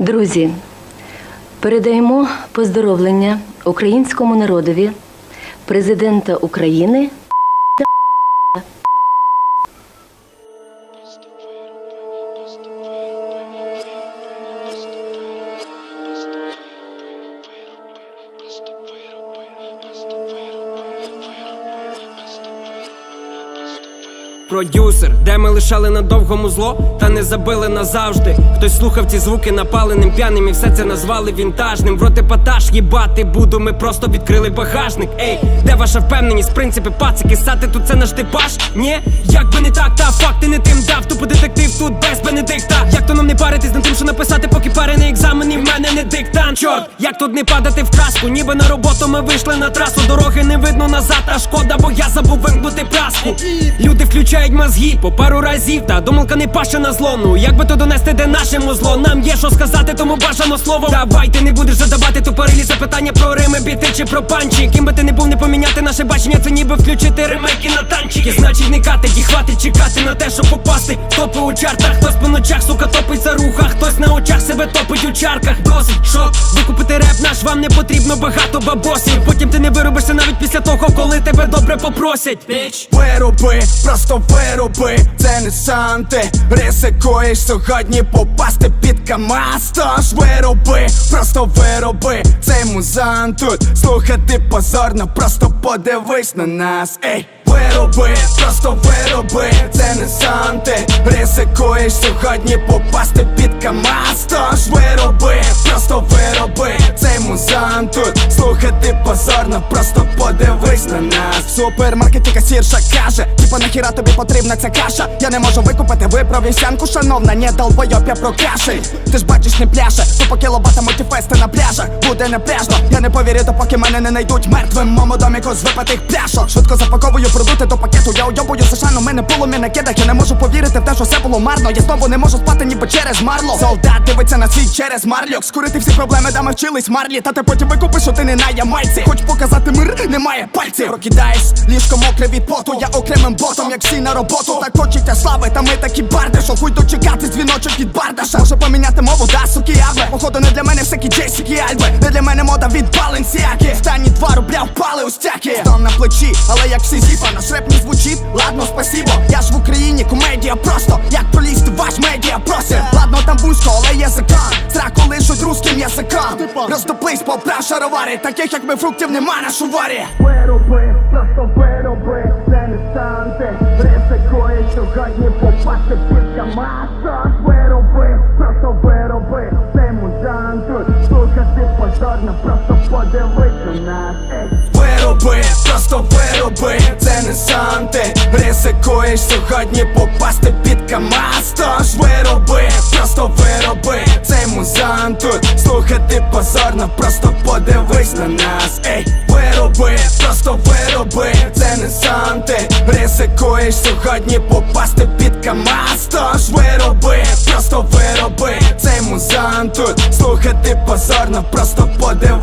Друзі, передаємо поздоровлення українському народові, президента України. Продюсер, де ми лишали на довгому зло, та не забили назавжди. Хтось слухав ці звуки напаленим п'яним і все це назвали вінтажним. В роти паташ їбати буду, ми просто відкрили багажник. Ей, де ваша впевненість, принципи, пацики, сати тут це наш типаж? Ні, як би не так, та факти не тим дав, тупо детектив тут без Бенедикта. Як то паритись над тим, що написати, поки пари на екзамені в мене не диктант. Чорт, як тут не падати в краску, ніби на роботу ми вийшли на трасу. Дороги не видно назад, а шкода, бо я забув вимкнути праску. Люди включають мозги по пару разів, та думалка не паше на зло. Ну як би то донести, де нашому зло? Нам є що сказати, тому бажано слово. Давай ти не будеш задавати тупорилі запитання про рими, біти чи про панчі. Ким би ти не був, не поміняти наше бачення, це ніби включити ремейки на танчики. Значить, не катить і хватить чекати на те, щоб попасти. Топи у чартах, хтось по ночах, сука, топить за рухах, хтось на очах себе топить у чарках. Досить, що викупити реп наш, вам не потрібно багато бабосів. Потім ти не виробишся навіть після того, коли тебе добре попросять. Вироби, просто вироби, це не санти Ризикуєш сьогодні попасти під КамАЗ Тож вироби, просто вироби, цей музан тут. Слухати позорно, просто подивись на нас, ей Вироби, просто вироби, це не санти Ризикуєш сьогодні попасти під КамАЗ. Тож вироби, просто вироби, цей музан тут Позорно, просто подивись на нас. В супермаркеті касірша каже Типа нахіра тобі потрібна ця каша? Я не можу викупити виправ вівсянку, шановна, не долбойоб, я прокашей Ти ж бачиш не пляше, тупо кілобата мультифести на пляжах Буде не пляжно, я не повірю, допоки мене не найдуть мертвим. В моєму доміку з випитих пляшок. Швидко запаковую продукти до пакету, я уйобую сашану, мене полум'я на кидах Я не можу повірити в те, що все було марно. Я знову не можу спати ніби через марло. Солдат дивиться на світ через марльок. Скурити всі проблеми, да ми вчились марлі. Та ти потім викупиш, що ти не на ямайці Хоч показати мир, немає пальців. Прокидаєш, ліжко мокре від поту. Я окремим ботом, як всі на роботу. Так хочеться слави, та ми такі барди Що дочекати дзвіночок від бардаша. Може поміняти мову, да, суки, аби. Походу не для мене всякі Джейсіки Альби. Не для мене мода від Баленсіаки. Останні два рубля впали у стяки. Стон на плечі, але як всі зіпа Наш реп не звучить, ладно, спасибо Я ж в Україні комедія просто. Як пролізти ваш медіа просить там вузько, але язиком Зраку лишуть русським язиком Роздоплись, поправ шаровари Таких як ми фруктів нема на шуварі. Вироби, просто вироби Це не санти Ризикує сьогодні попасти під КамАЗ Тож Вироби, просто вироби Це музан тут Слухати позорно, просто подивись на нас. Вироби, просто вироби, це не санти Ризикуєш сьогодні попасти Слухати позорно, просто подивись на нас. Ей, вироби, просто вироби, це не санти Ризикуєш сьогодні попасти під КамАЗ. Тож вироби, просто вироби. Цей музан тут. Слухати позорно, просто подивись